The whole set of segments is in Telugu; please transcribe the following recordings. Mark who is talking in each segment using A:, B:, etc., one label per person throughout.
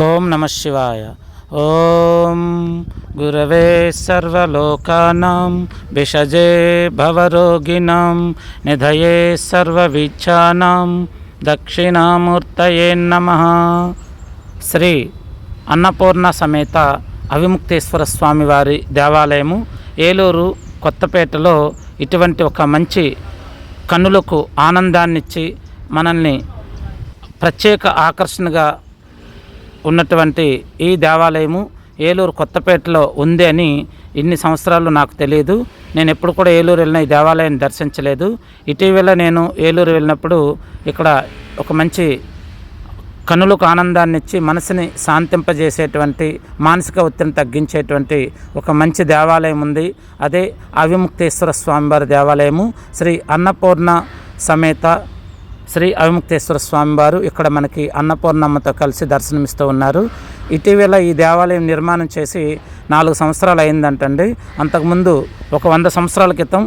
A: ఓం నమ శివాయ. ఓం గురవే సర్వలోకానాం విషజే భవరోగిణాం నిధయే సర్వవిచ్ఛానాం దక్షిణామూర్తయే నమ. శ్రీ అన్నపూర్ణ సమేత అవిముక్తేశ్వర స్వామి వారి దేవాలయము ఏలూరు కొత్తపేటలో ఇటువంటి ఒక మంచి కన్నులకు ఆనందాన్నిచ్చి మనల్ని ప్రత్యేక ఆకర్షణగా ఉన్నటువంటి ఈ దేవాలయము ఏలూరు కొత్తపేటలో ఉంది అని ఇన్ని సంవత్సరాలు నాకు తెలియదు. నేను ఎప్పుడు కూడా ఏలూరు వెళ్ళిన ఈ దేవాలయాన్ని దర్శించలేదు. ఇటీవల నేను ఏలూరు వెళ్ళినప్పుడు ఇక్కడ ఒక మంచి కనులకు ఆనందాన్ని ఇచ్చి మనసుని శాంతింపజేసేటువంటి మానసిక ఒత్తిడిని తగ్గించేటువంటి ఒక మంచి దేవాలయం ఉంది. అదే అవిముక్తేశ్వర స్వామివారి దేవాలయము. శ్రీ అన్నపూర్ణ సమేత శ్రీ అవిముక్తేశ్వర స్వామివారు ఇక్కడ మనకి అన్నపూర్ణమ్మతో కలిసి దర్శనమిస్తూ ఉన్నారు. ఇటీవల ఈ దేవాలయం నిర్మాణం చేసి నాలుగు సంవత్సరాలు అయిందంటండి. అంతకుముందు ఒక వంద సంవత్సరాల క్రితం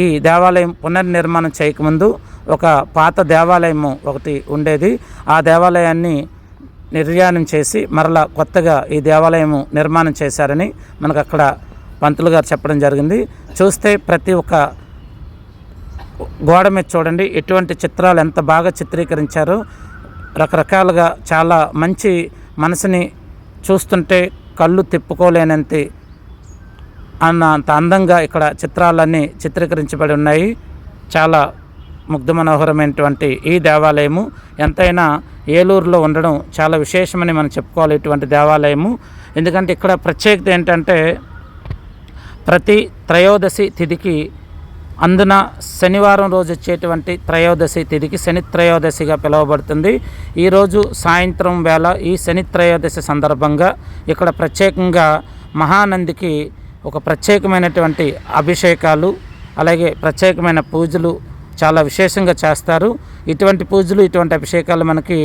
A: ఈ దేవాలయం పునర్నిర్మాణం చేయకముందు ఒక పాత దేవాలయము ఒకటి ఉండేది. ఆ దేవాలయాన్ని నిర్యాణం చేసి మరలా కొత్తగా ఈ దేవాలయము నిర్మాణం చేశారని మనకు అక్కడ పంతులు గారు చెప్పడం జరిగింది. చూస్తే ప్రతి ఒక్క గోడ మీద చూడండి. ఎటువంటి చిత్రాలు ఎంత బాగా చిత్రీకరించారో. రకరకాలుగా చాలా మంచి మనసుని చూస్తుంటే కళ్ళు తిప్పుకోలేనంత అన్న అంత అందంగా ఇక్కడ చిత్రాలన్నీ చిత్రీకరించబడి ఉన్నాయి. చాలా ముగ్ధ మనోహరమైనటువంటి ఈ దేవాలయము. ఎంతైనా ఏలూరులో ఉండడం చాలా విశేషమని మనం చెప్పుకోవాలి ఇటువంటి దేవాలయము. ఎందుకంటే ఇక్కడ ప్రత్యేకత ఏంటంటే ప్రతి త్రయోదశి తిథికి అందున శనివారం రోజు వచ్చేటువంటి త్రయోదశి తిథికి శని త్రయోదశిగా పిలువబడుతుంది. ఈరోజు సాయంత్రం వేళ ఈ శని త్రయోదశి సందర్భంగా ఇక్కడ ప్రత్యేకంగా మహానందికి ఒక ప్రత్యేకమైనటువంటి అభిషేకాలు అలాగే ప్రత్యేకమైన పూజలు చాలా విశేషంగా చేస్తారు. ఇటువంటి పూజలు ఇటువంటి అభిషేకాలు మనకి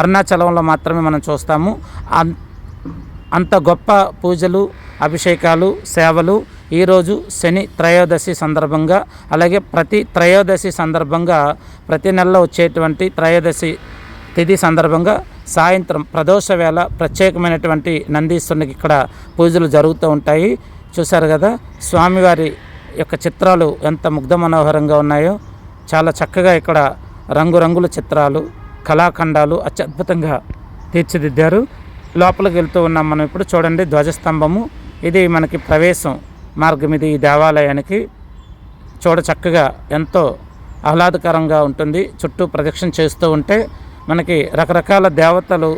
A: అరుణాచలంలో మాత్రమే మనం చూస్తాము. అంత గొప్ప పూజలు అభిషేకాలు సేవలు ఈరోజు శని త్రయోదశి సందర్భంగా అలాగే ప్రతి త్రయోదశి సందర్భంగా ప్రతి నెలలో వచ్చేటువంటి త్రయోదశి తిథి సందర్భంగా సాయంత్రం ప్రదోష వేళ ప్రత్యేకమైనటువంటి నందీశ్వరునికి ఇక్కడ పూజలు జరుగుతూ ఉంటాయి. చూశారు కదా స్వామివారి యొక్క చిత్రాలు ఎంత ముగ్ధ మనోహరంగా ఉన్నాయో చాలా చక్కగా ఇక్కడ రంగురంగుల చిత్రాలు కళాఖండాలు అత్యద్భుతంగా తీర్చిదిద్దారు. లోపలికి వెళ్తూ ఉన్నాం మనం ఇప్పుడు చూడండి ధ్వజస్తంభము. ఇది మనకి ప్రవేశం. మార్గం ఇది ఈ దేవాలయానికి చూడ చక్కగా ఎంతో ఆహ్లాదకరంగా ఉంటుంది. చుట్టూ ప్రదక్షిణ చేస్తూ ఉంటే మనకి రకరకాల దేవతలు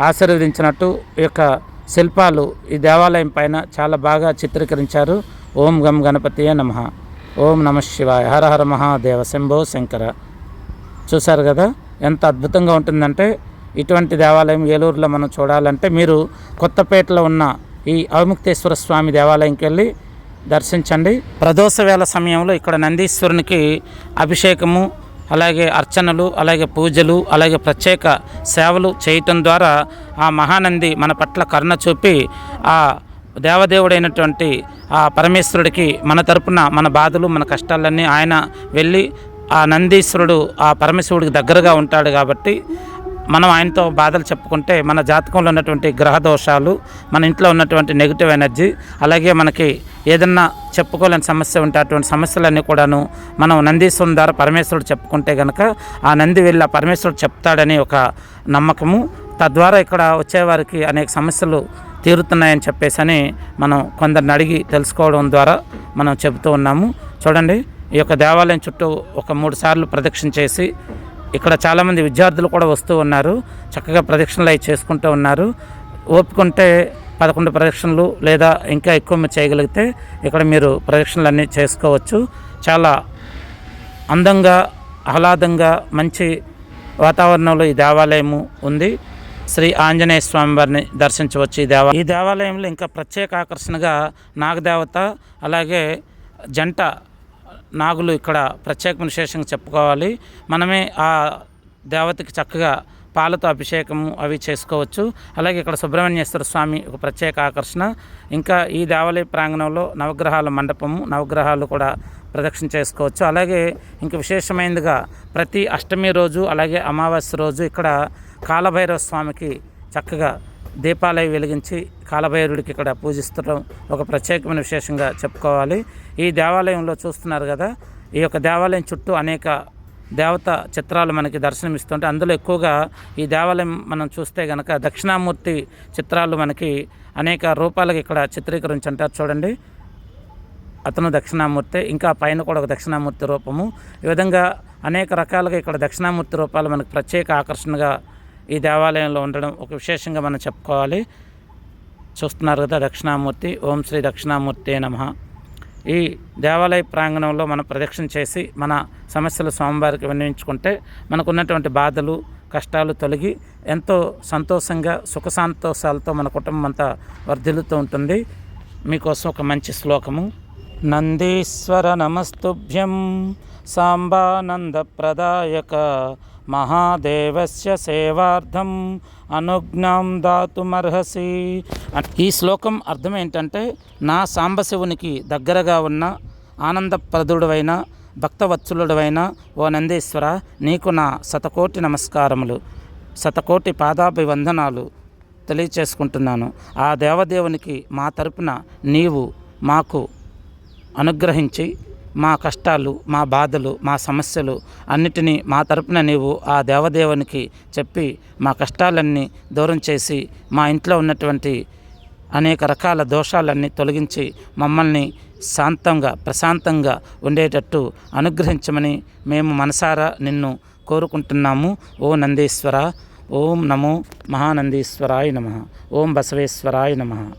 A: ఆశీర్వదించినట్టు ఈ యొక్క శిల్పాలు ఈ దేవాలయం పైన చాలా బాగా చిత్రీకరించారు. ఓం గం గణపతియే నమ. ఓం నమ శివాయ. హర హర మహాదేవ శంభో శంకర. చూశారు కదా? ఎంత అద్భుతంగా ఉంటుందంటే ఇటువంటి దేవాలయం ఏలూరులో మనం చూడాలంటే మీరు కొత్తపేటలో ఉన్న ఈ అవిముక్తేశ్వర స్వామి దేవాలయంకి వెళ్ళి దర్శించండి. ప్రదోష వేళ సమయంలో ఇక్కడ నందీశ్వరునికి అభిషేకము అలాగే అర్చనలు అలాగే పూజలు అలాగే ప్రత్యేక సేవలు చేయటం ద్వారా ఆ మహానంది మన పట్ల కరుణ చూపి ఆ దేవదేవుడైనటువంటి ఆ పరమేశ్వరుడికి మన తరపున మన బాధలు మన కష్టాలన్నీ ఆయన వెళ్ళి ఆ నందీశ్వరుడు ఆ పరమేశ్వరుడికి దగ్గరగా ఉంటాడు కాబట్టి మనం ఆయనతో బాధలు చెప్పుకుంటే మన జాతకంలో ఉన్నటువంటి గ్రహ దోషాలు మన ఇంట్లో ఉన్నటువంటి నెగిటివ్ ఎనర్జీ అలాగే మనకి ఏదన్నా చెప్పుకోలేని సమస్య ఉంటే అటువంటి సమస్యలన్నీ కూడాను మనం నందీశ్వరుని ద్వారా పరమేశ్వరుడు చెప్పుకుంటే కనుక ఆ నంది వెళ్ళి ఆ పరమేశ్వరుడు చెప్తాడని ఒక నమ్మకము. తద్వారా ఇక్కడ వచ్చేవారికి అనేక సమస్యలు తీరుతున్నాయని చెప్పేసి అని మనం కొందరిని అడిగి తెలుసుకోవడం ద్వారా మనం చెబుతూ ఉన్నాము. చూడండి ఈ యొక్క దేవాలయం చుట్టూ ఒక మూడు సార్లు ప్రదక్షిణ చేసి ఇక్కడ చాలామంది విద్యార్థులు కూడా వస్తూ ఉన్నారు. చక్కగా ప్రదక్షిణలు అవి చేసుకుంటూ ఉన్నారు. ఓపుకుంటే పదకొండు ప్రదక్షిణలు లేదా ఇంకా ఎక్కువ చేయగలిగితే ఇక్కడ మీరు ప్రదక్షిణలు అన్నీ చేసుకోవచ్చు. చాలా అందంగా ఆహ్లాదంగా మంచి వాతావరణంలో ఈ దేవాలయము ఉంది. శ్రీ ఆంజనేయ స్వామి వారిని దర్శించవచ్చు ఈ దేవ ఈ దేవాలయంలో ఇంకా ప్రత్యేక ఆకర్షణగా నాగదేవత అలాగే జంట నాగులు ఇక్కడ ప్రత్యేక విశేషంగా చెప్పుకోవాలి. మనమే ఆ దేవతకి చక్కగా పాలతో అభిషేకము అవి చేసుకోవచ్చు. అలాగే ఇక్కడ సుబ్రహ్మణ్యేశ్వర స్వామి ఒక ప్రత్యేక ఆకర్షణ. ఇంకా ఈ దేవాలయ ప్రాంగణంలో నవగ్రహాల మండపము నవగ్రహాలు కూడా ప్రదక్షిణ చేసుకోవచ్చు. అలాగే ఇంక విశేషమైనదిగా ప్రతి అష్టమి రోజు అలాగే అమావాస్య రోజు ఇక్కడ కాలభైరవ స్వామికి చక్కగా దీపాలయ వెలిగించి కాలభైరుడికి ఇక్కడ పూజిస్తడం ఒక ప్రత్యేకమైన విశేషంగా చెప్పుకోవాలి. ఈ దేవాలయంలో చూస్తున్నారు కదా ఈ యొక్క దేవాలయం చుట్టూ అనేక దేవత చిత్రాలు మనకి దర్శనమిస్తుంటే అందులో ఎక్కువగా ఈ దేవాలయం మనం చూస్తే కనుక దక్షిణామూర్తి చిత్రాలు మనకి అనేక రూపాలుగా ఇక్కడ చిత్రీకరించుంటారు చూడండి. అతను దక్షిణామూర్తి ఇంకా పైన కూడా ఒక దక్షిణామూర్తి రూపము. ఈ విధంగా అనేక రకాలుగా ఇక్కడ దక్షిణామూర్తి రూపాలు మనకు ప్రత్యేక ఆకర్షణగా ఈ దేవాలయంలో ఉండడం ఒక విశేషంగా మనం చెప్పుకోవాలి. చూస్తున్నారు కదా దక్షిణామూర్తి. ఓం శ్రీ దక్షిణామూర్తి నమ. ఈ దేవాలయ ప్రాంగణంలో మనం ప్రదక్షిణ చేసి మన సమస్యలు స్వామివారికి విన్నవించుకుంటే మనకున్నటువంటి బాధలు కష్టాలు తొలగి ఎంతో సంతోషంగా సుఖ సంతోషాలతో మన కుటుంబం అంతా వర్ధిల్లుతూ ఉంటుంది. మీకోసం ఒక మంచి శ్లోకము. నందీశ్వర నమస్తుభ్యం సాంబానందప్రదాయక మహాదేవస్య సేవార్థం అనుజ్ఞాం దాతుమర్హసి. ఈ శ్లోకం అర్థం ఏంటంటే నా సాంబశివునికి దగ్గరగా ఉన్న ఆనందప్రదుడవైన భక్తవత్సలుడవైన ఓ నందీశ్వర నీకు నా శతకోటి నమస్కారములు శతకోటి పాదాభివందనాలు తెలియచేసుకుంటున్నాను. ఆ దేవదేవునికి మా తరపున నీవు మాకు అనుగ్రహించి మా కష్టాలు మా బాధలు మా సమస్యలు అన్నిటినీ మా తరపున నీవు ఆ దేవదేవునికి చెప్పి మా కష్టాలన్నీ దూరం చేసి మా ఇంట్లో ఉన్నటువంటి అనేక రకాల దోషాలన్నీ తొలగించి మమ్మల్ని శాంతంగా ప్రశాంతంగా ఉండేటట్టు అనుగ్రహించమని మేము మనసారా నిన్ను కోరుకుంటున్నాము. ఓ నందీశ్వర ఓం నమో మహానందీశ్వరాయ నమ. ఓం బసవేశ్వరాయ నమ.